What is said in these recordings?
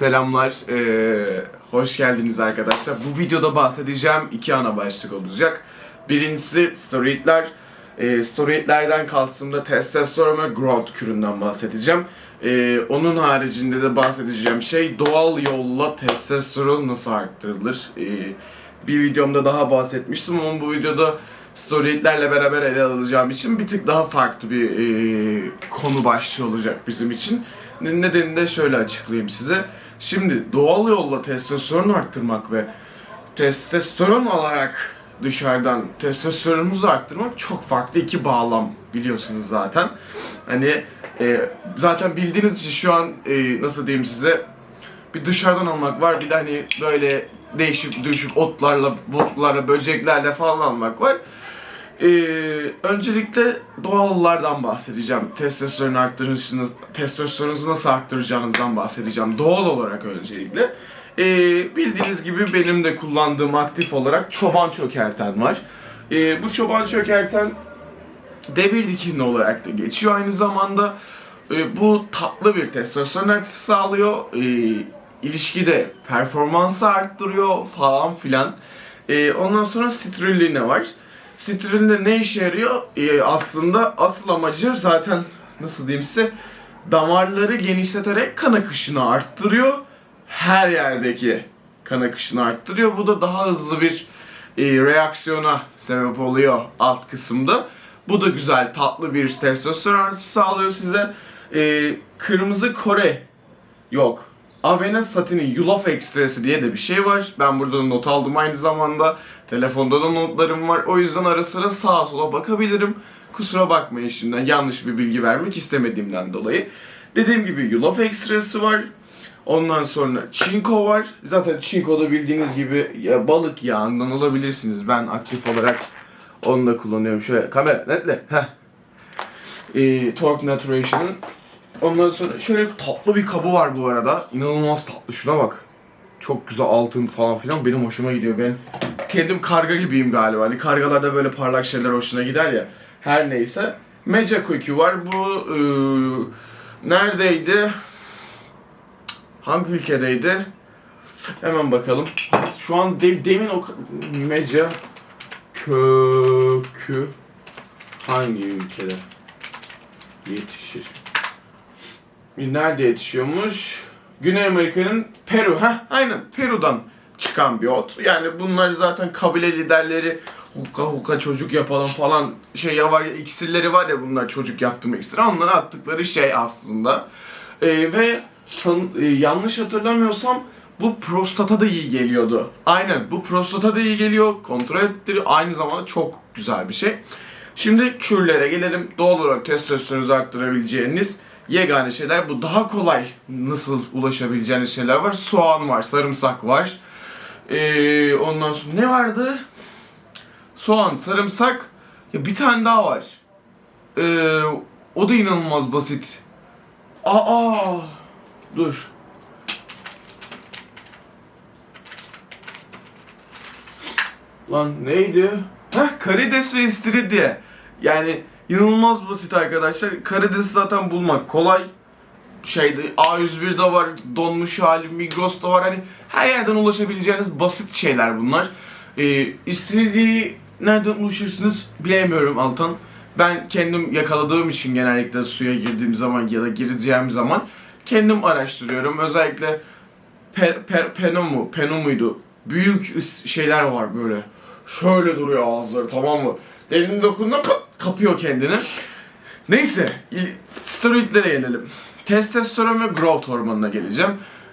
Selamlar, ee, hoş geldiniz arkadaşlar. Bu videoda bahsedeceğim iki ana başlık olacak. Birincisi steroidler. E, steroidlerden kastım da testosteron ve growth küründen bahsedeceğim. Ee, onun haricinde de bahsedeceğim şey doğal yolla testosteron nasıl arttırılır. Ee, bir videomda daha bahsetmiştim ama bu videoda steroidlerle beraber ele alacağım için bir tık daha farklı bir e, konu başlığı olacak bizim için. Nedenini de şöyle açıklayayım size. Şimdi doğal yolla testosteron arttırmak ve testosteron alarak dışarıdan testosteronumuzu arttırmak çok farklı iki bağlam biliyorsunuz zaten. Hani e, zaten bildiğiniz için şu an e, nasıl diyeyim size bir dışarıdan almak var bir de hani böyle değişik düşük otlarla, botlarla, böceklerle falan almak var. Ee, öncelikle doğallardan bahsedeceğim. Testosteron arttırıcınız, testosteronunuzu nasıl arttıracağınızdan bahsedeceğim. Doğal olarak öncelikle. Ee, bildiğiniz gibi benim de kullandığım aktif olarak çoban çökerten var. Ee, bu çoban çökerten demir dikenli olarak da geçiyor. Aynı zamanda e, bu tatlı bir testosteron artışı sağlıyor. E, ilişkide performansı arttırıyor falan filan. E, ondan sonra strulline var. Strulline ne işe yarıyor? E, aslında asıl amacı zaten nasıl diyeyim size damarları genişleterek kan akışını arttırıyor. Her yerdeki kan akışını arttırıyor. Bu da daha hızlı bir e, reaksiyona sebep oluyor alt kısımda. Bu da güzel, tatlı bir testosteron artışı sağlıyor size. E, kırmızı Kore yok. Avena Satini Yulaf Ekstresi diye de bir şey var. Ben burada da not aldım aynı zamanda. Telefonda da notlarım var. O yüzden ara sıra sağa sola bakabilirim. Kusura bakmayın şimdiden yanlış bir bilgi vermek istemediğimden dolayı. Dediğim gibi Yulaf Ekstresi var. Ondan sonra çinko var. Zaten çinko da bildiğiniz gibi ya balık yağından alabilirsiniz. Ben aktif olarak onu da kullanıyorum. Şöyle kamera netle. Heh. Ee, Torque Naturation'ın. Ondan sonra şöyle tatlı bir kabı var bu arada. İnanılmaz tatlı. Şuna bak. Çok güzel altın falan filan benim hoşuma gidiyor. Ben kendim karga gibiyim galiba. Hani kargalarda böyle parlak şeyler hoşuna gider ya. Her neyse. Meca Cookie var. Bu eee, neredeydi? Hangi ülkedeydi? Hemen bakalım. Şu an de- demin o Meca kökü hangi ülkede yetişir? Nerede yetişiyormuş? Güney Amerika'nın Peru. Ha, aynen Peru'dan çıkan bir ot. Yani bunlar zaten kabile liderleri hukka hukka çocuk yapalım falan şey ya var iksirleri var ya bunlar çocuk yaptırma iksiri. Onlara attıkları şey aslında. Ee, ve san- e, yanlış hatırlamıyorsam bu prostata da iyi geliyordu. Aynen bu prostata da iyi geliyor. Kontrol ettiriyor. Aynı zamanda çok güzel bir şey. Şimdi kürlere gelelim. Doğal olarak testosteronunuzu arttırabileceğiniz yegane şeyler bu. Daha kolay nasıl ulaşabileceğiniz şeyler var. Soğan var, sarımsak var. Ee, ondan sonra ne vardı? Soğan, sarımsak. Ya bir tane daha var. Ee, o da inanılmaz basit. Aa, dur. Lan neydi? Heh, karides ve istiridye. Yani inanılmaz basit arkadaşlar. Karides zaten bulmak kolay. Şeyde A101'de var, donmuş hali, Migros'ta var. Hani her yerden ulaşabileceğiniz basit şeyler bunlar. Ee, istiridyeyi nereden ulaşırsınız bilemiyorum Altan. Ben kendim yakaladığım için genellikle suya girdiğim zaman ya da gireceğim zaman kendim araştırıyorum. Özellikle per, per, peno mu, peno muydu? Büyük şeyler var böyle. Şöyle duruyor ağızları tamam mı? Dokunduğunda pat, kapıyor kendini. Neyse, steroidlere gelelim. Testosteron ve growth hormonuna geleceğim.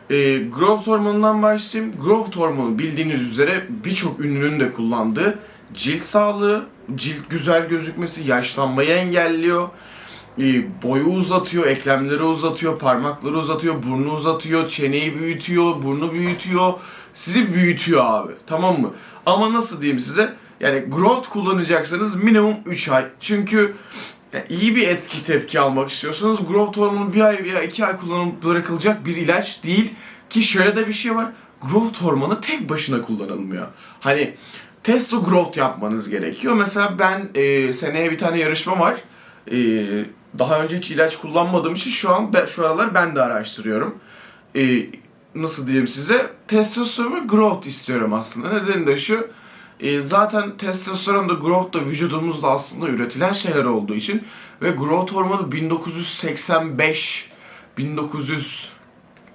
Ee, growth hormonundan başlayayım. Growth hormonu bildiğiniz üzere birçok ünlünün de kullandığı cilt sağlığı, cilt güzel gözükmesi, yaşlanmayı engelliyor. Ee, boyu uzatıyor, eklemleri uzatıyor, parmakları uzatıyor, burnu uzatıyor, çeneyi büyütüyor, burnu büyütüyor. Sizi büyütüyor abi. Tamam mı? Ama nasıl diyeyim size? Yani growth kullanacaksanız minimum 3 ay. Çünkü ya iyi bir etki tepki almak istiyorsanız growth hormonu bir ay veya iki ay kullanılıp bırakılacak bir ilaç değil. Ki şöyle de bir şey var. Growth hormonu tek başına kullanılmıyor. Hani testo growth yapmanız gerekiyor. Mesela ben e, seneye bir tane yarışma var. E, daha önce hiç ilaç kullanmadığım için şu an şu aralar ben de araştırıyorum. E, nasıl diyeyim size testosteron growth istiyorum aslında. Nedeni de şu e, zaten testosteron da growth da vücudumuzda aslında üretilen şeyler olduğu için ve growth hormonu 1985 1900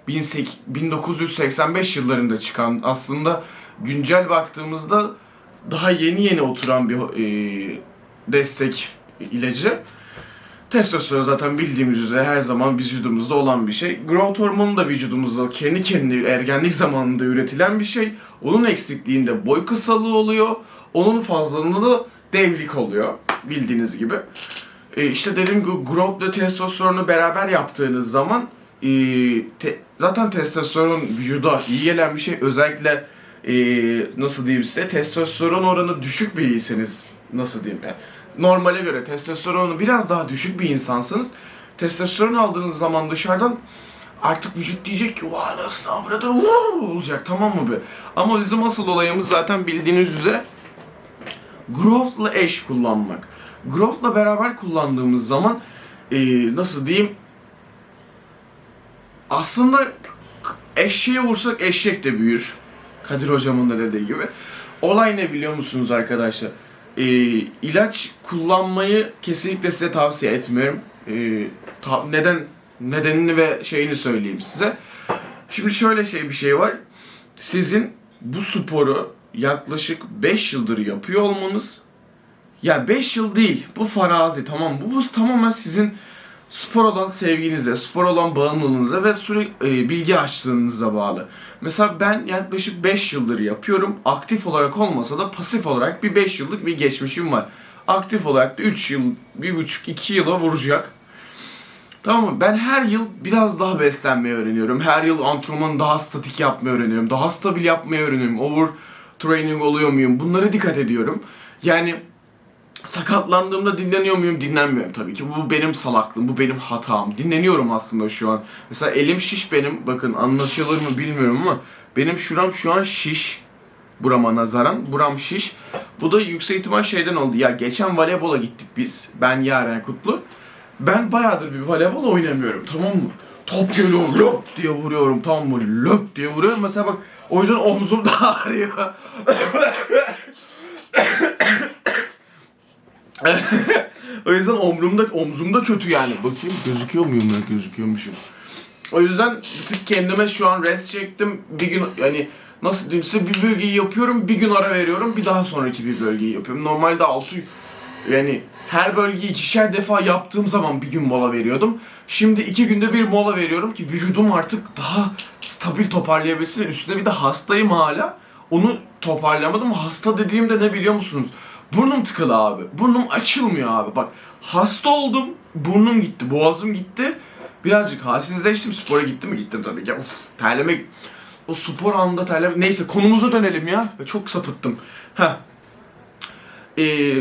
18 1985 yıllarında çıkan aslında güncel baktığımızda daha yeni yeni oturan bir e, destek ilacı. Testosteron zaten bildiğimiz üzere her zaman vücudumuzda olan bir şey. Growth hormonu da vücudumuzda kendi kendine ergenlik zamanında üretilen bir şey. Onun eksikliğinde boy kısalığı oluyor. Onun fazlalığında da devlik oluyor. Bildiğiniz gibi. E, işte dediğim gibi growth ve testosteronu beraber yaptığınız zaman e, te- zaten testosteron vücuda iyi gelen bir şey. Özellikle e, nasıl diyeyim size testosteron oranı düşük biriyseniz nasıl diyeyim yani normale göre testosteronu biraz daha düşük bir insansınız. Testosteron aldığınız zaman dışarıdan artık vücut diyecek ki vay nasıl avradı vuu!" olacak tamam mı be? Ama bizim asıl olayımız zaten bildiğiniz üzere growth'la eş kullanmak. Growth'la beraber kullandığımız zaman eee, nasıl diyeyim aslında eşeğe vursak eşek de büyür. Kadir hocamın da dediği gibi. Olay ne biliyor musunuz arkadaşlar? Ee, ilaç kullanmayı kesinlikle size tavsiye etmiyorum. Ee, ta- neden nedenini ve şeyini söyleyeyim size. Şimdi şöyle şey bir şey var. Sizin bu sporu yaklaşık 5 yıldır yapıyor olmanız ya 5 yıl değil. Bu farazi tamam. Bu, bu tamamen sizin spor olan sevginize, spor olan bağımlılığınıza ve sürekli e, bilgi açlığınıza bağlı. Mesela ben yaklaşık 5 yıldır yapıyorum. Aktif olarak olmasa da pasif olarak bir 5 yıllık bir geçmişim var. Aktif olarak da 3 yıl, 1,5-2 yıla vuracak. Tamam mı? Ben her yıl biraz daha beslenmeyi öğreniyorum. Her yıl antrenmanı daha statik yapmayı öğreniyorum. Daha stabil yapmayı öğreniyorum. Over training oluyor muyum? Bunlara dikkat ediyorum. Yani sakatlandığımda dinleniyor muyum? Dinlenmiyorum tabii ki. Bu benim salaklığım, bu benim hatam. Dinleniyorum aslında şu an. Mesela elim şiş benim. Bakın anlaşılır mı bilmiyorum ama benim şuram şu an şiş. Burama nazaran. Buram şiş. Bu da yüksek ihtimal şeyden oldu. Ya geçen voleybola gittik biz. Ben Yaren Kutlu. Ben bayağıdır bir voleybol oynamıyorum tamam mı? Top geliyor löp diye vuruyorum tamam mı? Löp diye vuruyorum. Mesela bak o yüzden omzum da ağrıyor. O yüzden omrumda omzumda kötü yani. Bakayım gözüküyor muyum ya? Gözüküyormuşum. O yüzden bir tık kendime şu an rest çektim. Bir gün yani nasıl diyeyim bir bölgeyi yapıyorum, bir gün ara veriyorum, bir daha sonraki bir bölgeyi yapıyorum. Normalde altı yani her bölgeyi ikişer defa yaptığım zaman bir gün mola veriyordum. Şimdi iki günde bir mola veriyorum ki vücudum artık daha stabil toparlayabilsin. Üstüne bir de hastayım hala. Onu toparlayamadım. Hasta dediğimde ne biliyor musunuz? Burnum tıkalı abi. Burnum açılmıyor abi. Bak hasta oldum. Burnum gitti. Boğazım gitti. Birazcık halsizleştim. Spora gittim mi? Gittim tabii ki. Uf, terleme... O spor anında terleme... Neyse konumuza dönelim ya. Çok sapıttım. Heh. Ee,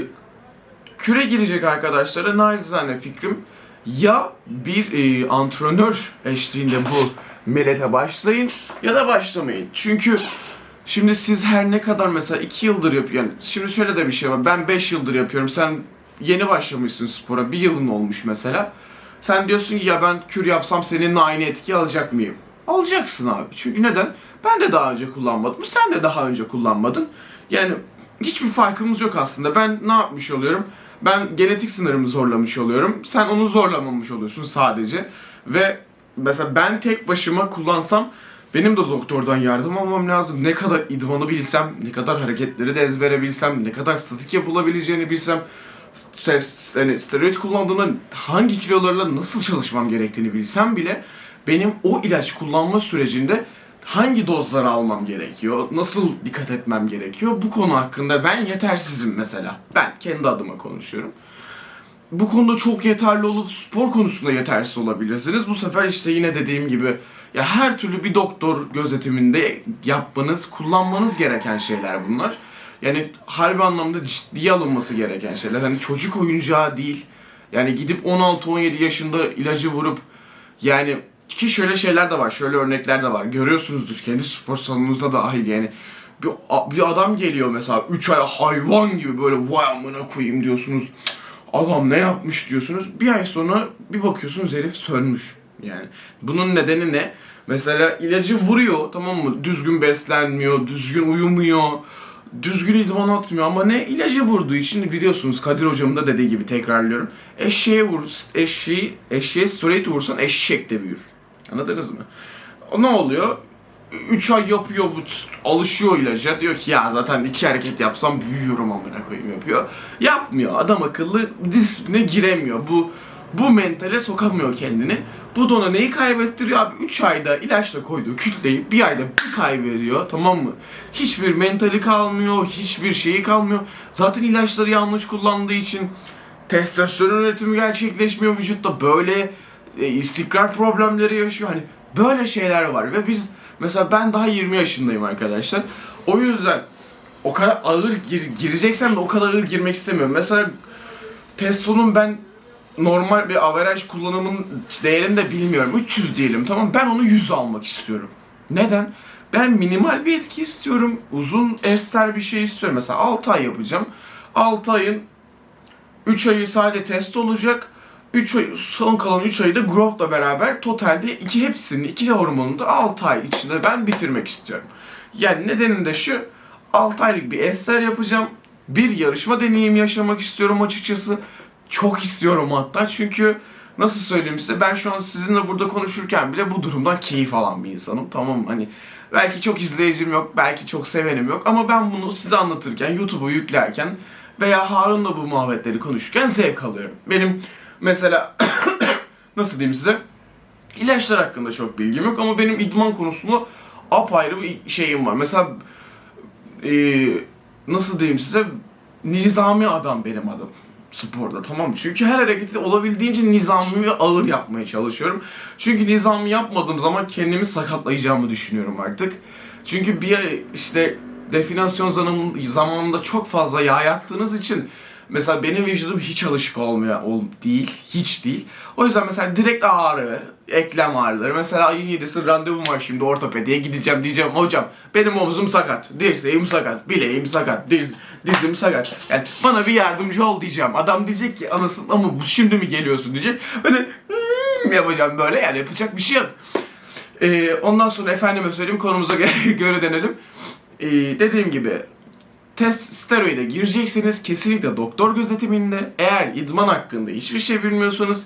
küre girecek arkadaşlara naçizane fikrim ya bir e, antrenör eşliğinde bu melete başlayın ya da başlamayın. Çünkü şimdi siz her ne kadar mesela 2 yıldır yap yani şimdi şöyle de bir şey var. Ben 5 yıldır yapıyorum. Sen yeni başlamışsın spora. Bir yılın olmuş mesela. Sen diyorsun ki ya ben kür yapsam seninle aynı etki alacak mıyım? Alacaksın abi. Çünkü neden? Ben de daha önce kullanmadım. Sen de daha önce kullanmadın. Yani hiçbir farkımız yok aslında. Ben ne yapmış oluyorum? Ben genetik sınırımı zorlamış oluyorum. Sen onu zorlamamış oluyorsun sadece. Ve mesela ben tek başıma kullansam benim de doktordan yardım almam lazım. Ne kadar idmanı bilsem, ne kadar hareketleri de ezbere bilsem, ne kadar statik yapılabileceğini bilsem, yani steroid kullandığımda hangi kilolarla nasıl çalışmam gerektiğini bilsem bile benim o ilaç kullanma sürecinde hangi dozları almam gerekiyor, nasıl dikkat etmem gerekiyor bu konu hakkında ben yetersizim mesela. Ben kendi adıma konuşuyorum. Bu konuda çok yeterli olup spor konusunda yetersiz olabilirsiniz. Bu sefer işte yine dediğim gibi ya her türlü bir doktor gözetiminde yapmanız, kullanmanız gereken şeyler bunlar. Yani harbi anlamda ciddiye alınması gereken şeyler. Hani çocuk oyuncağı değil. Yani gidip 16-17 yaşında ilacı vurup yani ki şöyle şeyler de var, şöyle örnekler de var. Görüyorsunuzdur kendi spor salonunuza dahil yani. Bir, bir adam geliyor mesela 3 ay hayvan gibi böyle vay amına koyayım diyorsunuz. Adam ne yapmış diyorsunuz. Bir ay sonra bir bakıyorsunuz herif sönmüş. Yani bunun nedeni ne? Mesela ilacı vuruyor tamam mı? Düzgün beslenmiyor, düzgün uyumuyor, düzgün idman atmıyor ama ne ilacı vurduğu için biliyorsunuz Kadir hocamın da dediği gibi tekrarlıyorum. Eşeğe vur, eşeği, eşeğe straight vursan eşek de büyür. Anladınız mı? O ne oluyor? 3 ay yapıyor bu alışıyor ilaca diyor ki ya zaten iki hareket yapsam büyüyorum amına koyayım yapıyor. Yapmıyor. Adam akıllı disipline giremiyor. Bu bu mentale sokamıyor kendini. Bu da ona neyi kaybettiriyor abi? 3 ayda ilaçla koyduğu kütleyi bir ayda bir kaybediyor tamam mı? Hiçbir mentali kalmıyor, hiçbir şeyi kalmıyor. Zaten ilaçları yanlış kullandığı için testosteron üretimi gerçekleşmiyor vücutta. Böyle e, istikrar problemleri yaşıyor. Hani böyle şeyler var ve biz mesela ben daha 20 yaşındayım arkadaşlar. O yüzden o kadar ağır gir, gireceksem de o kadar ağır girmek istemiyorum. Mesela testonun ben normal bir averaj kullanımın değerini de bilmiyorum. 300 diyelim tamam ben onu 100 almak istiyorum. Neden? Ben minimal bir etki istiyorum. Uzun ester bir şey istiyorum. Mesela 6 ay yapacağım. 6 ayın 3 ayı sadece test olacak. 3 ay, son kalan 3 ayı da growth'la beraber totalde iki hepsini, iki hormonunu da 6 ay içinde ben bitirmek istiyorum. Yani nedeni de şu, 6 aylık bir ester yapacağım. Bir yarışma deneyimi yaşamak istiyorum açıkçası. Çok istiyorum hatta çünkü nasıl söyleyeyim size ben şu an sizinle burada konuşurken bile bu durumdan keyif alan bir insanım tamam? Hani belki çok izleyicim yok, belki çok sevenim yok ama ben bunu size anlatırken, YouTube'a yüklerken veya Harun'la bu muhabbetleri konuşurken zevk alıyorum. Benim mesela nasıl diyeyim size ilaçlar hakkında çok bilgim yok ama benim idman konusunda apayrı bir şeyim var. Mesela e, nasıl diyeyim size nizami adam benim adım sporda tamam? Çünkü her hareketi olabildiğince nizami ve ağır yapmaya çalışıyorum. Çünkü nizami yapmadığım zaman kendimi sakatlayacağımı düşünüyorum artık. Çünkü bir işte definasyon zaman- zamanında çok fazla yağ yaktığınız için mesela benim vücudum hiç alışık olmuyor ol, değil, hiç değil. O yüzden mesela direkt ağrı, eklem ağrıları. Mesela ayın 7'si randevum var şimdi ortopediye gideceğim diyeceğim hocam benim omzum sakat, dirseğim sakat, bileğim sakat, diz, dizim sakat. Yani bana bir yardımcı ol diyeceğim. Adam diyecek ki anasın ama şimdi mi geliyorsun diyecek. Ben de "Hmm," yapacağım böyle yani yapacak bir şey yok. Ee, ondan sonra efendime söyleyeyim konumuza göre dönelim. Ee, dediğim gibi test steroide girecekseniz kesinlikle doktor gözetiminde eğer idman hakkında hiçbir şey bilmiyorsanız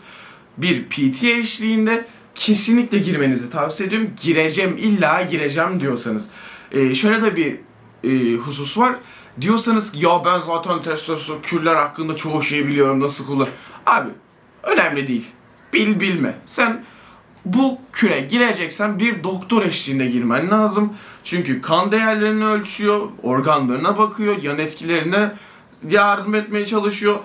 bir PT eşliğinde kesinlikle girmenizi tavsiye ediyorum. Gireceğim illa gireceğim diyorsanız. Ee, şöyle de bir e, husus var. Diyorsanız ya ben zaten testosteron kürler hakkında çoğu şeyi biliyorum nasıl kullan. Abi önemli değil. Bil bilme. Sen bu küre gireceksen bir doktor eşliğinde girmen lazım. Çünkü kan değerlerini ölçüyor, organlarına bakıyor, yan etkilerine yardım etmeye çalışıyor.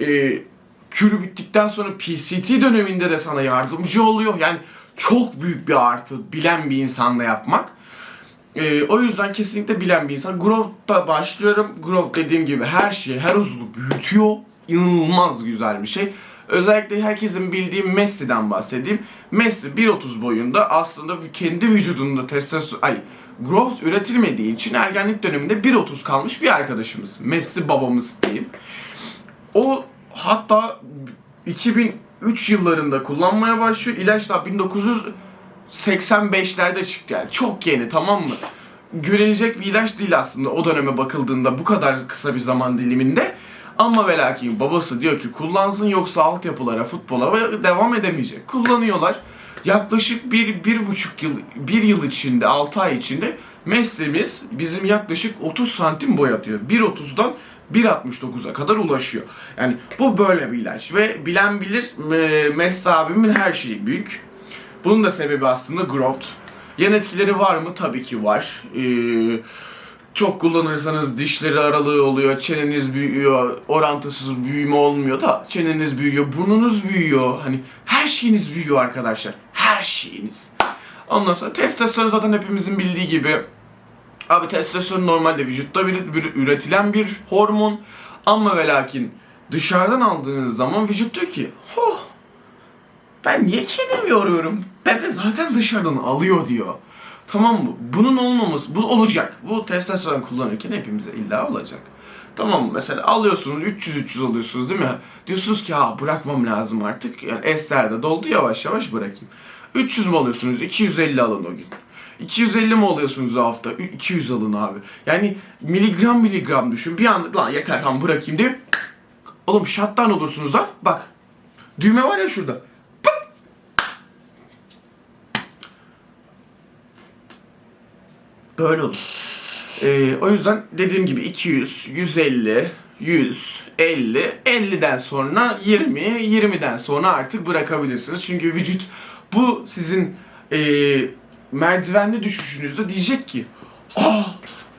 Ee, kürü bittikten sonra PCT döneminde de sana yardımcı oluyor. Yani çok büyük bir artı bilen bir insanla yapmak. Ee, o yüzden kesinlikle bilen bir insan. Growth'ta başlıyorum. Growth dediğim gibi her şeyi, her uzunu büyütüyor. İnanılmaz güzel bir şey. Özellikle herkesin bildiği Messi'den bahsedeyim. Messi 1.30 boyunda aslında kendi vücudunda testosteron, ay growth üretilmediği için ergenlik döneminde 1.30 kalmış bir arkadaşımız. Messi babamız diyeyim. O hatta 2003 yıllarında kullanmaya başlıyor. İlaç da 1985'lerde çıktı yani. Çok yeni tamam mı? Görülecek bir ilaç değil aslında o döneme bakıldığında bu kadar kısa bir zaman diliminde. Ama ve lakin babası diyor ki kullansın yoksa altyapılara, futbola devam edemeyecek. Kullanıyorlar. Yaklaşık bir, bir buçuk yıl, bir yıl içinde, altı ay içinde Messi'miz bizim yaklaşık 30 santim boy atıyor. 1.30'dan 1.69'a kadar ulaşıyor. Yani bu böyle bir ilaç ve bilen bilir e, Messi abimin her şeyi büyük. Bunun da sebebi aslında growth. Yan etkileri var mı? Tabii ki var. Ee, çok kullanırsanız dişleri aralığı oluyor, çeneniz büyüyor, orantısız büyüme olmuyor da çeneniz büyüyor, burnunuz büyüyor. Hani her şeyiniz büyüyor arkadaşlar. Her şeyiniz. Ondan sonra testosteron zaten hepimizin bildiği gibi Abi testosteron normalde vücutta bir, bir üretilen bir hormon ama ve lakin dışarıdan aldığınız zaman vücut diyor ki oh ben niye kendimi yoruyorum? Bebe zaten dışarıdan alıyor diyor. Tamam mı? Bunun olmaması, bu olacak. Bu testosteron kullanırken hepimize illa olacak. Tamam mı? Mesela alıyorsunuz 300-300 alıyorsunuz değil mi? Diyorsunuz ki ha bırakmam lazım artık. Yani ester de doldu yavaş yavaş bırakayım. 300 mü alıyorsunuz? 250 alın o gün. 250 mi alıyorsunuz o hafta? Ü- 200 alın abi. Yani miligram miligram düşün. Bir anda lan yeter tamam bırakayım diye. Oğlum shutdown olursunuz lan. Bak. Düğme var ya şurada. Böyle olur. Ee, o yüzden dediğim gibi 200, 150, 100, 50, 50'den sonra 20, 20'den sonra artık bırakabilirsiniz. Çünkü vücut bu sizin ee, merdivenli düşüşünüzde diyecek ki Aa,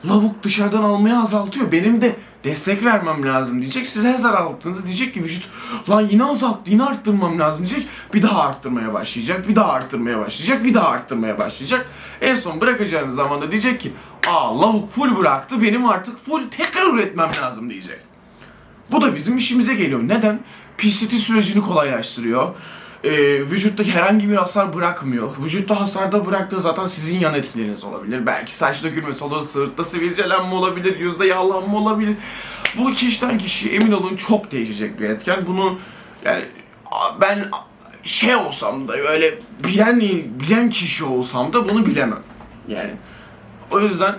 lavuk dışarıdan almayı azaltıyor. Benim de destek vermem lazım diyecek. Siz her azalttığınızda diyecek ki vücut lan yine azalttı yine arttırmam lazım diyecek. Bir daha arttırmaya başlayacak. Bir daha arttırmaya başlayacak. Bir daha arttırmaya başlayacak. En son bırakacağınız zaman da diyecek ki aa lavuk full bıraktı benim artık full tekrar üretmem lazım diyecek. Bu da bizim işimize geliyor. Neden? PCT sürecini kolaylaştırıyor. Ee, vücutta herhangi bir hasar bırakmıyor. Vücutta hasarda bıraktığı zaten sizin yan etkileriniz olabilir. Belki saç dökülmesi olur, sırtta sivilcelenme olabilir, yüzde yağlanma olabilir. Bu kişiden kişiye emin olun çok değişecek bir etken. Bunu yani ben şey olsam da öyle bilen bilen kişi olsam da bunu bilemem. Yani o yüzden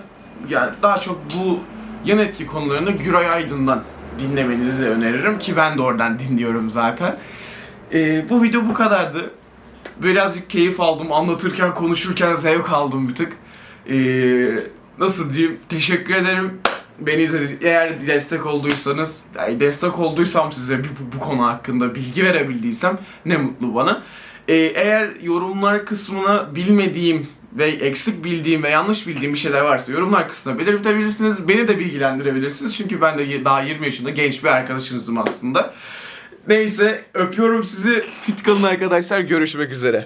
yani daha çok bu yan etki konularını Güray Aydın'dan dinlemenizi öneririm ki ben de oradan dinliyorum zaten. Ee, bu video bu kadardı. Birazcık keyif aldım. Anlatırken, konuşurken zevk aldım bir tık. Ee, nasıl diyeyim? Teşekkür ederim. Beni izledi. Eğer destek olduysanız, yani destek olduysam size bu, bu konu hakkında bilgi verebildiysem ne mutlu bana. Ee, eğer yorumlar kısmına bilmediğim ve eksik bildiğim ve yanlış bildiğim bir şeyler varsa yorumlar kısmına belirtebilirsiniz. Beni de bilgilendirebilirsiniz. Çünkü ben de daha 20 yaşında genç bir arkadaşınızım aslında. Neyse öpüyorum sizi. Fit kalın arkadaşlar. Görüşmek üzere.